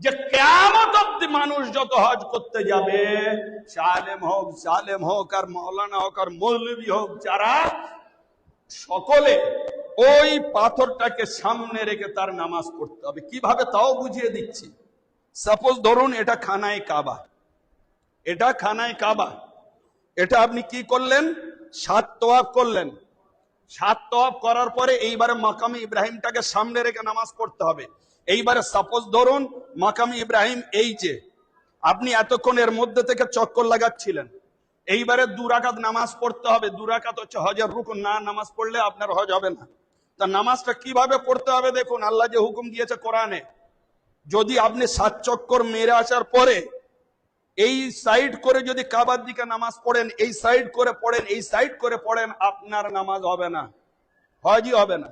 যে কেমত অব্দি মানুষ যত হজ করতে যাবে সালেম হোক সালেম হোক আর মৌলানা হোক আর মৌলবী হোক, যারা সকলে ওই পাথরটাকে সামনে রেখে তার নামাজ পড়তে হবে। কীভাবে তাও বুঝিয়ে দিচ্ছি। সাপোজ ধরুন এটা খানায় কাবা। এটা খানায় কাবা। এটা আপনি কি করলেন? সাত তোয়াব করলেন। সাত তোয়াব করার পরে এইবারে মাকামি ইব্রাহিমটাকে সামনে রেখে নামাজ পড়তে হবে। এইবারে সাপোজ ধরুন মাকামি ইব্রাহিম এই যে, আপনি এতক্ষণ এর মধ্যে থেকে চক্কর লাগাচ্ছিলেন। এইবারে দুরাকাত নামাজ পড়তে হবে। দুরাকাত হচ্ছে হজের রুকুন না নামাজ পড়লে আপনার হজ হবে না। তা নামাজটা কীভাবে পড়তে হবে দেখুন, আল্লাহ যে হুকুম দিয়েছে কোরআনে। যদি আপনি সাত চক্কর মেরে আসার পরে এই সাইড করে যদি কাবার দিকে নামাজ পড়েন, এই সাইড করে পড়েন, এই সাইড করে পড়েন, আপনার নামাজ হবে না। হজই হবে না।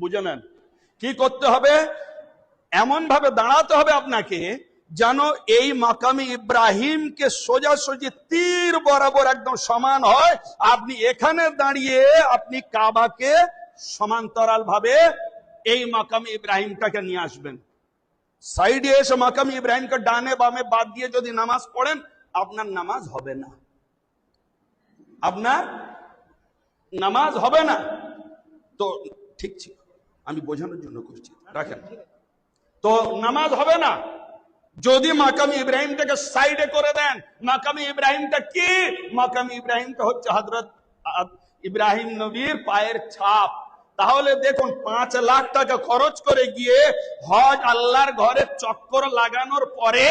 বুঝে নেন? কি করতে হবে? এমন ভাবে দাঁড়াতে হবে আপনাকে যেন এই মাকামি ইব্রাহিমকে সোজাসুজি তীর বরাবর একদম সমান হয়। আপনি এখানে দাঁড়িয়ে আপনি কাবাকে সমান্তরাল ভাবে এই মাকামি ইব্রাহিমটাকে নিয়ে আসবেন। সাইডে এসে মাকামি ইব্রাহিমকে ডানে বামে বাদ দিয়ে যদি নামাজ পড়েন, আপনার নামাজ হবে না। আপনার নামাজ হবে না। তো ঠিক ছিল। আমি বোঝানোর জন্য করছি। রাখেন। তো নামাজ হবে না। যদি মাকামি ইব্রাহিমটাকে সাইডে করে দেন, মাকামি ইব্রাহিমটা কি? মাকামি ইব্রাহিমটা হচ্ছে হজরত ইব্রাহিম নবীর পায়ের ছাপ। তাহলে দেখুন, পাঁচ লাখ টাকা খরচ করে গিয়ে হজ আল্লাহর ঘরে চক্কর লাগানোর পরে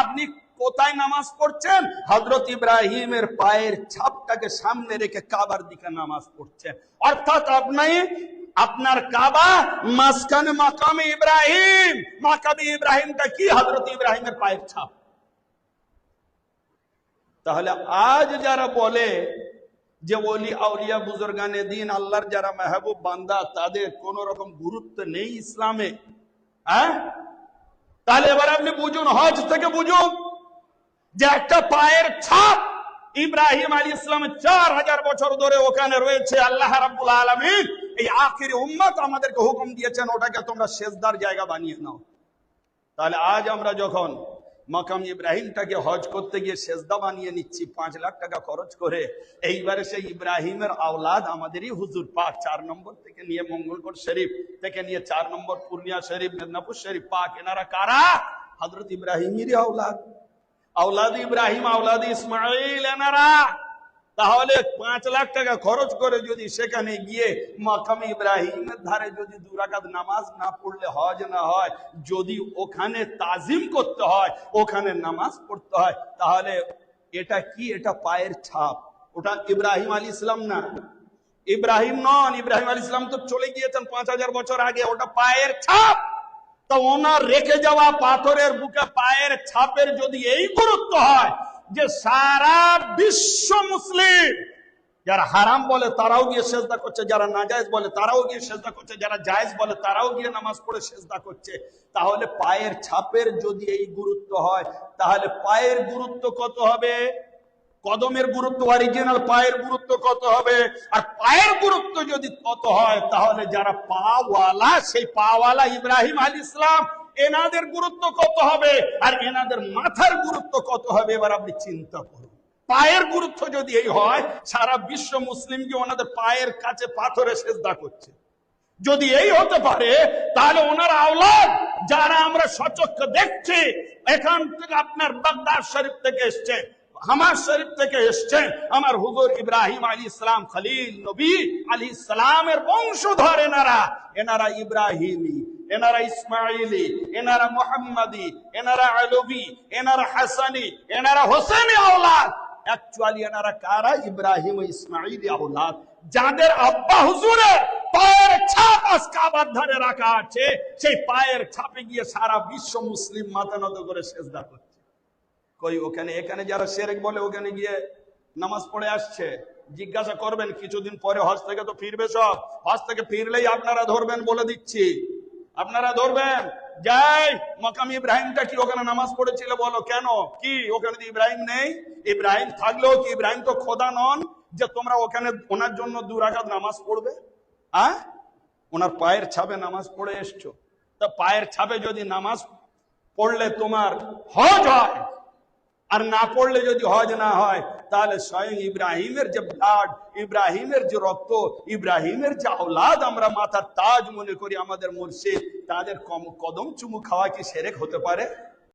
আপনি কোথায় নামাজ পড়ছেন? হজরত ইব্রাহিমের পায়ের ছাপটাকে সামনে রেখে কাবার দিকে নামাজ পড়ছেন। অর্থাৎ আপনি আপনার কাবা মাঝখানে মাকামে ইব্রাহিম। মাকামে ইব্রাহিমটা কি? হজরত ইব্রাহিমের পায়ের ছাপ। তাহলে আজ যারা বলে যে ওলি আউলিয়া বুজুর্গানে দিন, আল্লাহর যারা মেহবুব বান্দা, তাদের কোন রকম গুরুত্ব নেই ইসলামে। হ্যাঁ? তাহলে এবার আপনি বুঝুন, হজ থেকে বুঝুন যে একটা পায়ের ছাপ ইব্রাহিম আলী ইসলাম চার হাজার বছর ধরে ওখানে রয়েছে। আল্লাহ রাব্বুল আলমিন এই আখিরি উম্মত আমাদেরকে হুকুম দিয়েছেন, ওটাকে তোমরা শেষদার জায়গা বানিয়ে নাও। তাহলে আজ আমরা যখন মাকাম ইব্রাহিমটাকে হজ করতে গিয়ে সেজদা বানিয়ে নিচ্ছি, পাঁচ লাখ টাকা খরচ করে, এইবারে সেই ইব্রাহিমের আওলাদ আমাদেরই হুজুর পাক, চার নম্বর থেকে নিয়ে মঙ্গলকোট শরীফ থেকে নিয়ে চার নম্বর পূর্ণিয়া শরীফ, মেদিনীপুর শরীফ, পাক এনারা কারা? হজরত ইব্রাহিমেরই আওলাদ। আওলাদ ইব্রাহিম, আওলাদ ইসমাইল এনারা। তাহলে পাঁচ লাখ টাকা খরচ করে যদি সেখানে গিয়ে মাকাম ইব্রাহিমের ধারে যদি দুরাকাত নামাজ না পড়লে হজ না হয়, যদি ওখানে তাজিম করতে হয়, ওখানে নামাজ পড়তে হয়, তাহলে এটা কি? এটা পায়ের ছাপ। ওটা ইব্রাহিম আলী ইসলাম না। ইব্রাহিম নন। ইব্রাহিম আলী ইসলাম তো চলে গিয়েছেন পাঁচ হাজার বছর আগে। ওটা পায়ের ছাপ। তো ওনার রেখে যাওয়া পাথরের বুকে পায়ের ছাপের যদি এই গুরুত্ব হয় যে সারা বিশ্ব মুসলিম, যারা হারাম বলে তারাও গিয়ে সেজদা করছে, যারা নাজায়েজ বলে তারাও গিয়ে সেজদা করছে, যারা জায়েজ বলে তারাও গিয়ে নামাজ পড়ে সেজদা করছে। তাহলে পায়ের ছাপের যদি এই গুরুত্ব হয়, তাহলে পায়ের গুরুত্ব কত হবে? কদমের গুরুত্ব অরিজিনাল পায়ের গুরুত্ব কত হবে? আর পায়ের গুরুত্ব যদি কত হয়, তাহলে যারা পাওয়ালা, সেই পাওয়ালা ইব্রাহিম আল ইসলাম এনাদের গুরুত্ব কত হবে? আর এনাদের মাথার গুরুত্ব কত হবে? এবার আপনি চিন্তা করুন। পায়ের গুরুত্ব যদি এই হয়, সারা বিশ্ব মুসলিমকে ওনাদের পায়ের কাছে পাথরে সেজদা করছে। যদি এই হতে পারে, তাহলে ওনার আওলাদ যারা আমরা সচক্ষে দেখছি, এখান থেকে আপনার বাগদাদ শরীফ থেকে এসছে হামার শরীফ থেকে এসছেন আমার হুজুর ইব্রাহিম আলী ইসলাম, খলিল নবী আলী ইসলামের বংশধর এনারা। এনারা ইব্রাহিমী। এনারা ইসমাইলি, এনারা মোহাম্মদি, এনারা আলবি, এনারা হাসানি, এনারা হোসেনি আওলাদ। অ্যাকচুয়ালি এনারা কারা? ইব্রাহিম ইসমাইলি আওলাদ। যাদের আব্বা হুজুরের পায়ের ছাপ আজ কাবার ধারে রাখা আছে, সেই পায়ের ছাপে গিয়ে সারা বিশ্ব মুসলিম মাথা নত করে সেজদা করছে। কই, ওখানে, এখানে যারা সেরেক বলে, ওখানে গিয়ে নামাজ পড়ে আসছে। জিজ্ঞাসা করবেন, কিছুদিন পরে হজ থেকে তো ফিরবে সব। হজ থেকে ফিরলেই আপনারা ধরবেন বলে দিচ্ছি। আপনারা ধরবেন, যাই, মকাম ইব্রাহিমটা কি ওখানে নামাজ পড়েছিল বলো, কেন? কি? ওখানে ইব্রাহিম নেই। ইব্রাহিম থাকলেও কি? ইব্রাহিম তো খোদা নন যে তোমরা ওখানে ওনার জন্য দু রাকাত নামাজ পড়বে? হ্যাঁ ওনার পায়ের ছাপে নামাজ পড়ে এসছো। তা পায়ের ছাপে যদি নামাজ পড়লে তোমার হজ হয়, আর না পড়লে যদি হজ না হয় তাহলে স্বয়ং ইব্রাহিমের যে ব্লাড ইব্রাহিমের যে রক্ত, ইব্রাহিমের যে আওলাদ আমরা মাথার তাজ মনে করি আমাদের মুর্শিদ, তাদের কম কদম চুমু খাওয়া কি সেরেক হতে পারে?